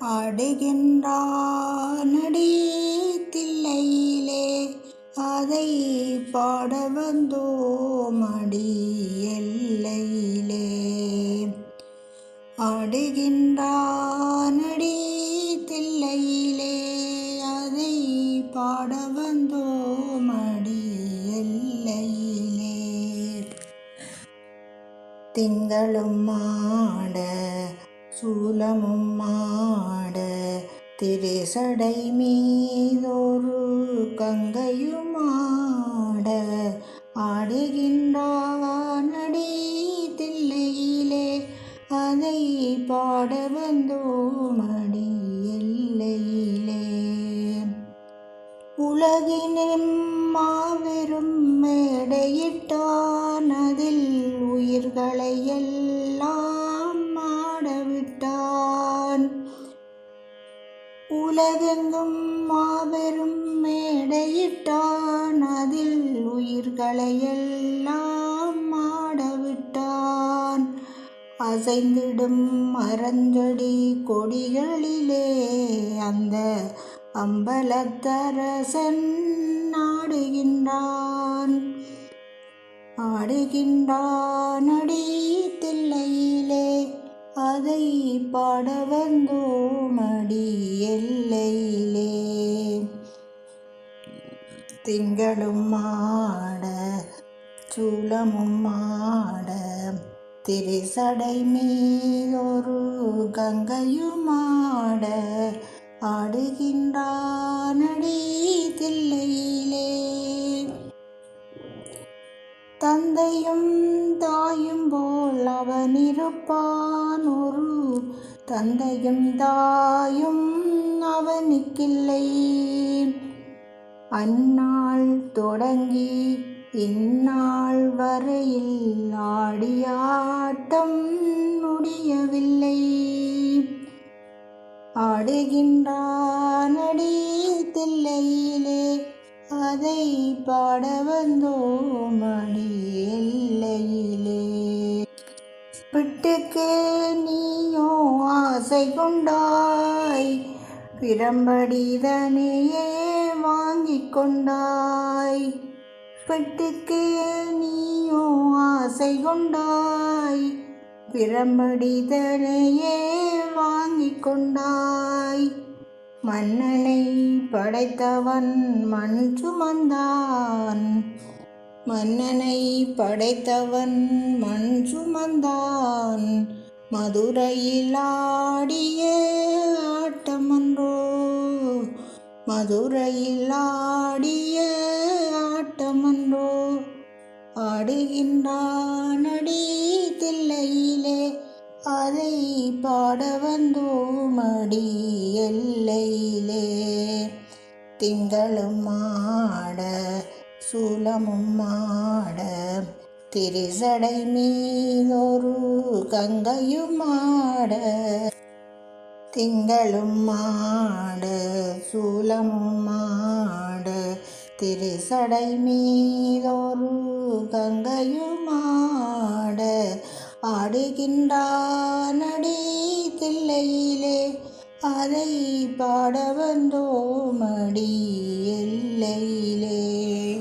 ஆடுகின்றானடி தில்லையிலே. அதை பாட வந்தோம் அடி எல்லையிலே. ஆடுகின்றானடி தில்லையிலே. அதை பாட வந்தோம் அடி எல்லையிலே. திங்களும் மாட சூலமும் மாட திரிசடை மீதொரு கங்கையுமாட ஆட ஆடுகின்றானடி தில்லையிலே. அதை பாட வந்தோம் அடி எல்லையிலே. உலகினும் மாபெரும் மேடையிட்டான் அதில் உயிர்களை எல்லாம் உலகெங்கும் மாபெரும் மேடையிட்டான். அதில் உயிர்களை எல்லாம் ஆடவிட்டான். அசைந்திடும் மரஞ்செடி கொடிகளிலே அந்த அம்பலத்தரசன் ஆடுகின்றான். ஆடுகின்றான். அடி தில்லையிலே பாதை பாட வந்தோமடி எல்லையிலே. திங்களும் மாட சூலமும் மாட திரிசடை மீதொரு கங்கையுமாட ஆடுகின்றானடி தில்லை தந்தையும் தாயும் போல் அவன் இருப்பான் ஒரு தந்தையும் தாயும் அவனுக்கில்லை. அந்நாள் தொடங்கி இந்நாள் வரையில் ஆடியாட்டம் முடியவில்லை. ஆடுகின்றானடி தில்லையிலே அதை பாட வந்தோம் அடி எல்லையிலே. பிட்டுக்கு நீயோ ஆசை கொண்டாய் பிரம்படிதனையே வாங்கி கொண்டாய். பெட்டுக்கு நீயோ ஆசை கொண்டாய் பிரம்படிதனையே வாங்கி கொண்டாய். மன்னனை படைத்தவன் மண் சுமந்தான். மன்னனை படைத்தவன் மண் சுமந்தான். மதுரையில் ஆடிய ஆட்டமன்றோ? மதுரையில் ஆடிய ஆட்டமன்றோ? ஆடுகின்றான் அடி தில்லையிலே. அதை பாட வந்தோம் அடி எல்லையிலே. திங்களும் மாட சூலமும் மாட திரிசடை மீனொரு கங்கையும் மாட திங்களும் மாட சூலமும் மாட திரிசடை மீதொரு கங்கையும் மாட ஆடுகின்றானடி தில்லையிலே. அதை பாட வந்தோமடி எல்லையிலே.